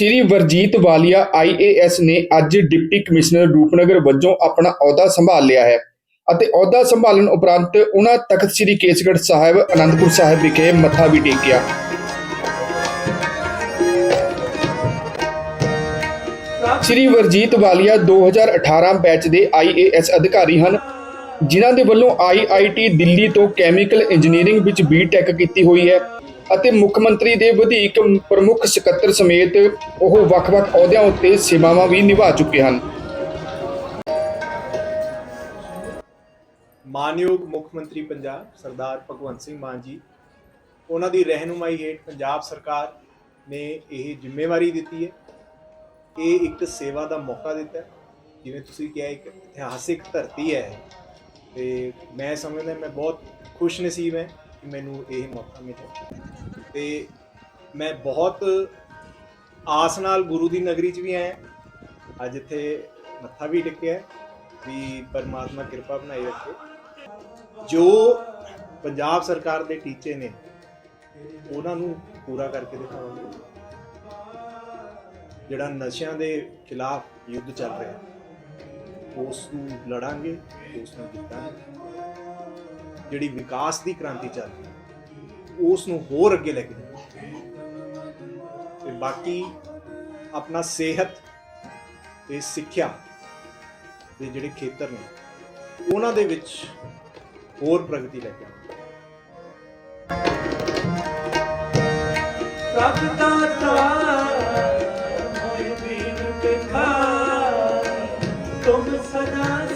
ਸ੍ਰੀ ਵਰਜੀਤ ਵਾਲੀਆ IAS ਨੇ ਅੱਜ deputy commissioner Rupnagar ਵਜੋਂ ਆਪਣਾ ਅਹੁਦਾ ਸੰਭਾਲ ਲਿਆ ਹੈ ਅਤੇ ਅਹੁਦਾ ਸੰਭਾਲਣ ਉਪਰੰਤ ਉਹਨਾਂ ਤਖਤ ਸ੍ਰੀ ਕੇਸਗੜ੍ਹ ਸਾਹਿਬ, ਅਨੰਦਪੁਰ ਸਾਹਿਬ ਵਿਖੇ ਮੱਥਾ ਵੀ ਟੇਕਿਆ। ਸ੍ਰੀ ਵਰਜੀਤ ਵਾਲੀਆ 2018 ਬੈਚ ਦੇ ਆਈਏਐਸ ਅਧਿਕਾਰੀ ਹਨ, ਜਿਨ੍ਹਾਂ ਦੇ ਵੱਲੋਂ ਆਈਆਈਟੀ ਦਿੱਲੀ ਤੋਂ ਕੈਮੀਕਲ ਇੰਜੀਨੀਅਰਿੰਗ ਵਿੱਚ ਬੀਟੈਕ ਕੀਤੀ ਹੋਈ ਹੈ। ਅਤੇ ਮੁੱਖ ਮੰਤਰੀ ਦੇ ਵਧੀਕ ਪ੍ਰਮੁੱਖ ਸਕੱਤਰ ਸਮੇਤ ਉਹ ਵੱਖ-ਵੱਖ ਅਹੁਦਿਆਂ ਉੱਤੇ ਸੇਵਾਵਾਂ ਵੀ ਨਿਭਾ ਚੁੱਕੇ ਹਨ। ਮਾਨਯੋਗ ਮੁੱਖ ਮੰਤਰੀ ਪੰਜਾਬ ਸਰਦਾਰ ਭਗਵੰਤ ਸਿੰਘ ਮਾਨ ਜੀ, ਉਹਨਾਂ ਦੀ ਰਹਿਨੁਮਾਈ ਹੇਠ ਪੰਜਾਬ ਸਰਕਾਰ ਨੇ ਇਹ ਜ਼ਿੰਮੇਵਾਰੀ ਦਿੱਤੀ ਹੈ। ਇਹ ਇੱਕ ਸੇਵਾ ਦਾ ਮੌਕਾ ਦਿੱਤਾ ਜਿਵੇਂ ਤੁਸੀਂ ਕਿਹਾ, ਇੱਕ ਇਤਿਹਾਸਿਕ ਧਰਤੀ ਹੈ ਇਹ। ਤੇ ਮੈਂ ਸਮਝਦਾ, ਮੈਂ ਬਹੁਤ ਖੁਸ਼ ਨਸੀਬ ਹਾਂ ਕਿ ਮੈਨੂੰ ਇਹ ਮੌਕਾ ਮਿਲਿਆ। ਤੇ ਮੈਂ ਬਹੁਤ ਆਸ ਨਾਲ ਗੁਰੂ ਦੀ ਨਗਰੀ 'ਚ ਵੀ ਆਇਆ। ਅੱਜ ਇੱਥੇ ਮੱਥਾ ਵੀ ਟੇਕਿਆ ਵੀ ਪਰਮਾਤਮਾ ਕਿਰਪਾ ਬਣਾਈ ਰੱਖੇ। ਜੋ ਪੰਜਾਬ ਸਰਕਾਰ ਦੇ ਟੀਚੇ ਨੇ ਉਹਨਾਂ ਨੂੰ ਪੂਰਾ ਕਰਕੇ ਦਿਖਾਵਾਂਗੇ। ਜਿਹੜਾ ਨਸ਼ਿਆਂ ਦੇ ਖਿਲਾਫ ਯੁੱਧ ਚੱਲ ਰਿਹਾ ਹੈ, ਉਸ ਨੂੰ ਲੜਾਂਗੇ ਉਸ ਨੂੰ ਜਿੱਤਾਂਗੇ। ਜਿਹੜੀ ਵਿਕਾਸ ਦੀ ਕ੍ਰਾਂਤੀ ਚੱਲ ਰਹੀ ਹੈ ਉਸ ਨੂੰ ਹੋਰ ਅੱਗੇ ਲੈ ਕੇ ਜਾਓ। ਤੇ ਬਾਕੀ ਆਪਣਾ ਸਿਹਤ ਤੇ ਸਿੱਖਿਆ ਦੇ ਜਿਹੜੇ ਖੇਤਰ ਨੇ, ਉਹਨਾਂ ਦੇ ਵਿੱਚ ਹੋਰ ਪ੍ਰਗਤੀ ਲੈ ਕੇ ਆਓ ਰੱਬ ਦਾਤਾ ਹੋਏ ਤੇ ਖਾ ਤੁਮ ਸਦਾ